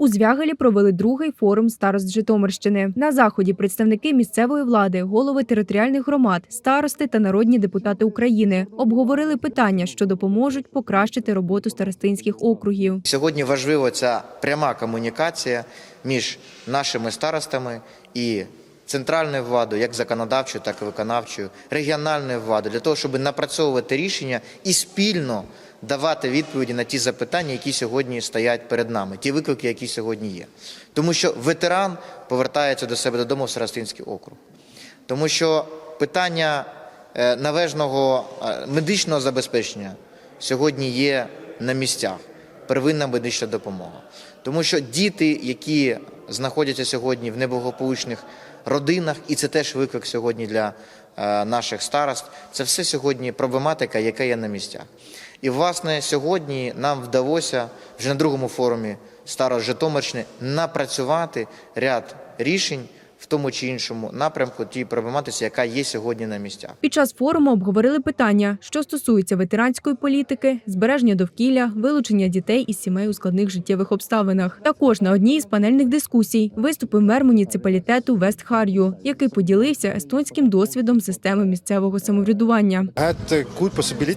У Звягелі провели другий форум старост Житомирщини. На заході представники місцевої влади, голови територіальних громад, старости та народні депутати України обговорили питання, що допоможуть покращити роботу старостинських округів. Сьогодні важлива ця пряма комунікація між нашими старостами і центральною владою, як законодавчою, так і виконавчою, регіональною владою, для того, щоб напрацьовувати рішення і спільно давати відповіді на ті запитання, які сьогодні стоять перед нами, ті виклики, які сьогодні є. Тому що ветеран повертається до себе додому в Старостинський округ. Тому що питання е, належного е, медичного забезпечення сьогодні є на місцях. Первинна медична допомога. Тому що діти, які знаходяться сьогодні в неблагополучних родинах, і це теж виклик сьогодні для е, наших старост, це все сьогодні проблематика, яка є на місцях. І, власне, сьогодні нам вдалося вже на другому форумі старост Житомирщини напрацювати ряд рішень тому чи іншому напрямку тієї проблематиці, яка є сьогодні на місцях. Під час форуму обговорили питання, що стосуються ветеранської політики, збереження довкілля, вилучення дітей із сімей у складних життєвих обставинах. Також на одній із панельних дискусій виступив мер муніципалітету Вест Хар'ю, який поділився естонським досвідом системи місцевого самоврядування.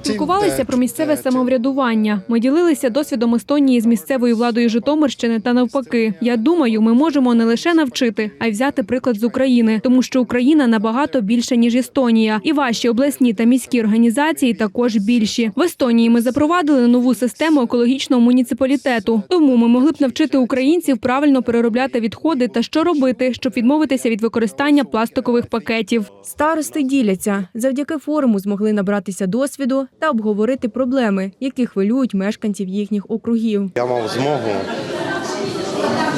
Спілкувалися про місцеве самоврядування. Ми ділилися досвідом Естонії з місцевою владою Житомирщини та навпаки. Я думаю, ми можемо не лише навчити, а й взяти приклад з України, тому що Україна набагато більше ніж Естонія, і ваші обласні та міські організації також більші. В Естонії ми запровадили нову систему екологічного муніципалітету. Тому ми могли б навчити українців правильно переробляти відходи та що робити, щоб відмовитися від використання пластикових пакетів. Старости діляться завдяки форуму змогли набратися досвіду та обговорити проблеми, які хвилюють мешканців їхніх округів. Я мав змогу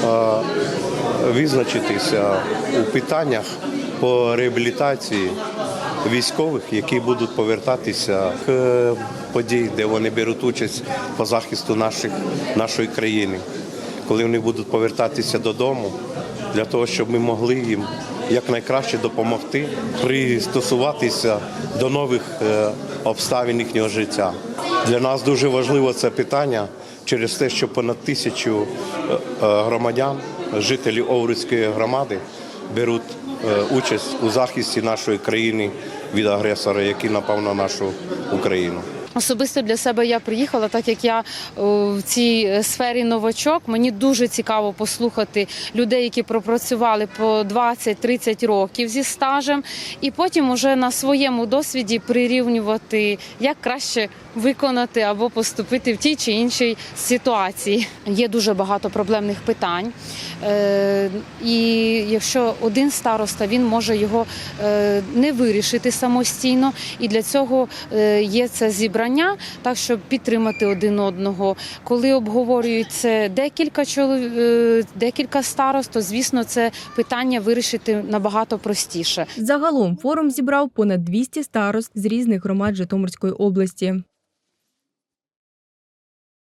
е, визначитися у питаннях по реабілітації військових, які будуть повертатися к подій, де вони беруть участь по захисту наших, нашої країни. Коли вони будуть повертатися додому, для того, щоб ми могли їм якнайкраще допомогти пристосуватися до нових е, обставин їхнього життя. Для нас дуже важливо це питання через те, що понад тисячу е, е, громадян, жителів Овруцької громади, беруть е, участь у захисті нашої країни від агресора, який напав на нашу Україну. Особисто для себе я приїхала, так як я в цій сфері новачок. Мені дуже цікаво послухати людей, які пропрацювали по 20-30 років зі стажем, і потім уже на своєму досвіді прирівнювати, як краще виконати або поступити в тій чи іншій ситуації. Є дуже багато проблемних питань. Е, і якщо один староста, він може його е, не вирішити самостійно, і для цього е, є це зібрання, так щоб підтримати один одного. Коли обговорюється декілька чоловік, декілька старост, то звісно це питання вирішити набагато простіше. Загалом форум зібрав понад 200 старост з різних громад Житомирської області.